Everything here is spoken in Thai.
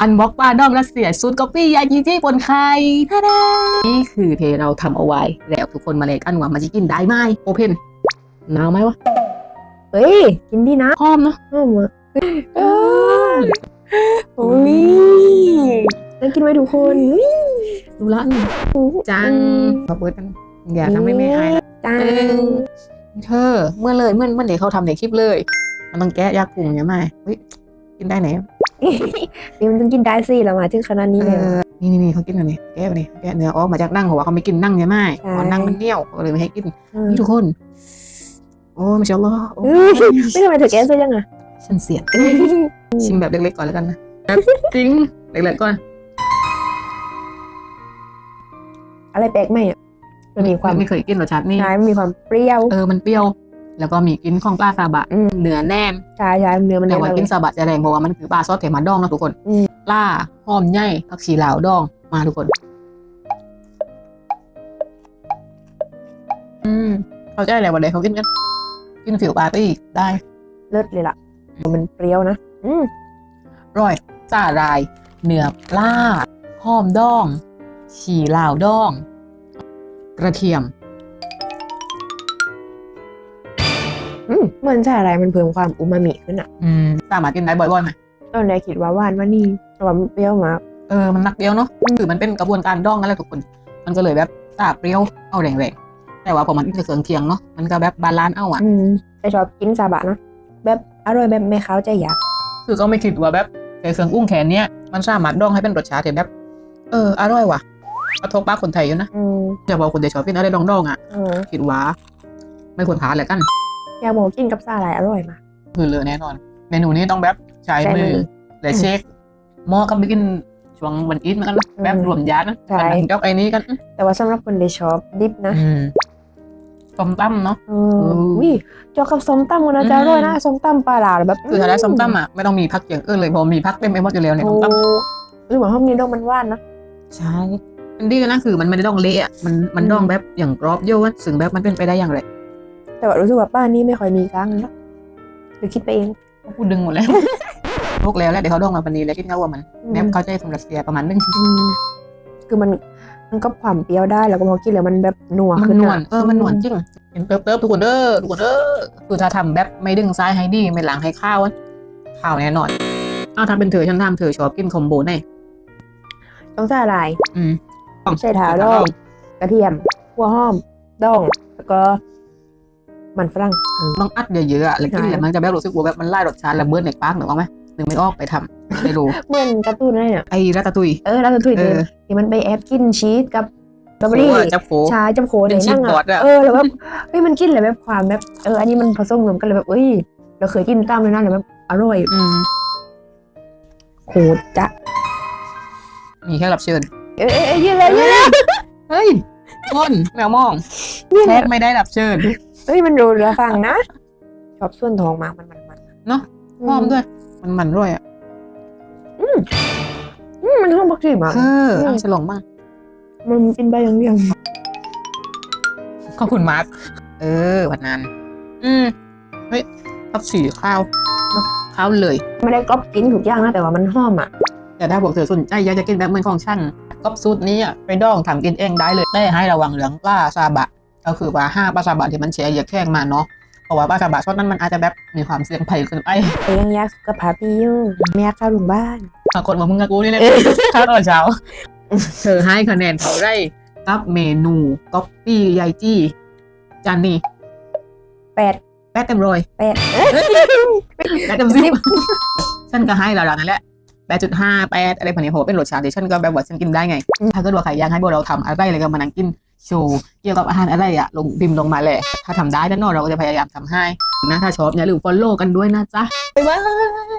อันบ็อกปลาดองรัสเซียซูดก๊อปปี้ยาจีจี้ปนไข่ทาดานี่คือเทเราทำเอาไว้ แล้วทุกคนมาเลยกันว่ามันจะกินได้ไหมโอเพนหนาวไหมวะ เฮ้ย กินดีนะหอมเนาะหอมอะเออโอ้ยน่ากินไหมทุกคนดูละนี่จังขอเปิดกัน อย่าทำให้แม่อายนะจังเธอเมื่อเลยเมื่อเมื่อเดี๋ยวเขาทำในคลิปเลย มันต้องแกะยากกุ้งเนี่ยไหมเฮ้ยกินได้ไหน นี่มันต้องกินได้สิเรามาถึงขนาดนี้เอเลยอนี่นี่นี่เขากินกันนี่แกะไปนี่แกะเนื้อออกมาจากนั่งเพราะว่าเขาไม่กินนั่งใช่ไหมใช่เพราะนั่งมันเหนียวเขาเลยไม่ให้กินเออนี่ทุกคน โอ้ไม่ใช่หรอโอ้เฮ้ยไม่ทำไมเธอแก้ซะยังอะฉันเสียดชิมแบบเล็กๆก่อนแล้วกันนะแบบจริงเล็กๆก่อน อะไรแปลกไหมอะมันมีความไม่เคยกินรสชาตินี่ใช่มันมีความเปรี้ยว เออมันเปรี้ยว แล้วก็มีกลินของปลาซาบะอืม เนื้อแน่นใช่ใช่เนื้อมันแต่แน่นว่าเลกินยซาบะจะแรงเพราะว่ามันคือปลาซอสเทมาดองนะทุกคนอืมปลาหอมใหญ่ผักชีลาวดองมาทุกคน อืมเขาใจอะไรวันเดเขากินกันกินฟิวปาร์ตี้ได้ เลิศเลยล่ะ มันเปรี้ยวนะ อืมร่อยจ่ารายเนื้อปลาหอมดอง ฉีลาวดอง กระเทียม เหมือนใช่อะไรมันเพิ่มความอูมามิขึ้นอะอืมสามารถกินได้บ่อยๆไหมตอนแรกคิดว่าหวานว่านี่แต่ว่ามันเปรี้ยวมากเออมันนักเดียวเนาะคือมันเป็นกระบวนการดองนั่นแหละทุกคน มันก็เลยแบบตาเปรี้ยวเอาแรงๆแต่ว่าพอมันอินกับเครื่องเคียงเนาะมันก็แบบบาลานซ์เอาอะอืมแต่ชอบกินซาบะนะแบบอร่อยแบบไม่เข้าใจอยากคือก็ไม่คิดว่าแบบไอ้เครื่องอุ้งแขนเนี้ยมันสามารถดองให้เป็นรสชาติที่แบบ เอออร่อยว่ะกระทบปากคนไทยอยู่นะอืมอย่าบอกคนไทยชอบกินอะไรดองๆอะเออคิดว่าไม่ควรพลาดเลยกัน อยากบอกกินกับซาอะไรอร่อยมาก คือเลยแน่นอน เมนูนี้ต้องแบบใช้ใช้มืมืออและเช็คหม้อก็ไปกินช่วงวันอีทเหมือนกันนะอืมแบบรวมญาตินะใช่กันนั่งจอกไอ้นี้กัน แต่ว่าสำหรับคนที่ชอบดิบนะอืมต้มตั้มเนาะเอออืมวิจอกับส้มตำกันนะอืมจะอร่อยนะส้มตำปลาหลาแบบคือถ้าได้ส้มตั้มอะไม่ต้องมีพักอย่างอื่นเลยเพราะมีพักเต็มไปหมดอยู่แล้วในโอ้ส้มตั้มหรือว่าห้องนี้ดองมันหว่านนะใช่มันดีนะคือมันไม่ได้ดองเละอะมันมันอืมดองแบบอย่างกรอบโยนซึ่งแบบมันเป็นไปได้อย่างไร แต่ว่ารู้สึกว่าป้านี่ไม่ค่อยมีกลางเลยนะหรือคิดไปเองพูดดึงหมดแล้วลูกแล้วแล้วเดี๋ยวเขาดองมาปันนี้แล้วคิดเขาว่ามันอืมแบบเข้าใจสำหรับเสียประมาณนึงอืมคือมันมันก็ความเปรี้ยวได้แล้วก็พอกินแล้วมันแบบนัวมันขึ้นนอะวลเออมันนวลจริงเห็นเติบเติบทุกคนเด้อทุกคนเด้อคือถ้าทำแบบไม่ดึงซ้ายให้ดีไม่หลังให้ข้าวอะข้าวแน่นอนอ้าวถ้าเป็นเธอฉันทำเธอชอบกินคอมโบไหนต้องใส่อะไรอืมใส่เท้าดองกระเทียมหัวหอมดองแล้วก็ มันฝรั่งต้องอัดเยอะๆอะแล้วกินใช่แล้วมันจะแบบรู้สึกว่าแบบมันไล่รสชาติระเบิดในปากหรือว่าไหมหรือไม่ออกไปทำไม่รู้เหมือนการ์ตูนอะไรเนี่ยไอ้รัตตุยเออแล้วก็ถุยเอเลยอที่มันไปแอบกินชีสกับสตรอเบอรี่โอ้จับโผชาจำโคเป็นยชีสนั่งบอร์ดอะเออแล้วแบบเฮ้ยมันกินเลยแบบความแบบเอออันนี้มันผสมรวมกันเลยแบบเอ้ยเราเคยกินตามเลยนะแล้วแบบอร่อยอืมโคตรจะมีแค่รับเชิญเอ้ยเอ้ยเอ้ยยืนเลยยืนเลยเฮ้ยคนแมวมองยืนแทเลยบไม่ได้รับเชิญ เฮ้ยมันดูระฟังนะชอบส่วนทองมากมันมันมันเนาะหอมด้วย มันมันด้วยอะอืมมันหอมบักชีมากเออเอาฉลองบ้างมันกินไปอย่างเดียวขอบคุณมาร์คเออวันนั้น อืมเฮ้ยทับสีข้าวเนอะข้าวเลย ไม่ได้ก๊อปกินถูกอย่างนะแต่ว่ามันหอมอะแต่ถ้าพวกเธอสนใจอยากจะกินแบบเหมือนของฉันก็สูตรนี้อะไปดองทำกินเองได้เลยแต่ให้ระวังเรื่องปลาซาบะ ก็คือว่าห้าปลาซาบะที่มันแช่เหยือกแข้งมาเนาะเพราะว่าปลาซาบะช็อตนั้นมันอาจจะแบบมีความเสี่ยงภัยเกินไปแต่ยังอยากสุขภาพดีอยู่ไม่อยากเข้าโรงพยาบาลปรากฏว่ามึงกับกูนี่แหละข้าวตอนเช้าเธอให้คะแนนเขาได้กับเมนูก๊อปปี้ยายจี้จานนี้แปดแป๊ดเต็มร้อยแปดแป๊ดเต็มสิบฉันก็ให้เราๆนั่นแหละแปดจุดห้าแปดอะไรแบบนี้ผมว่าเป็นรสชาติที่ฉันก็แบบว่าฉันกินได้ไง ถ้าเกิดว่าใครอยากให้พวกเราทำอะไรอะไรก็มานั่งกิน โชว์เกี่ยวกับอาหารอะไรอะลงพิมพ์ลงมาแหละถ้าทำได้แน่นอนเราก็จะพยายามทำให้นะถ้าชอบอย่าลืมฟอลโล่กันด้วยนะจ๊ะบ๊ายบาย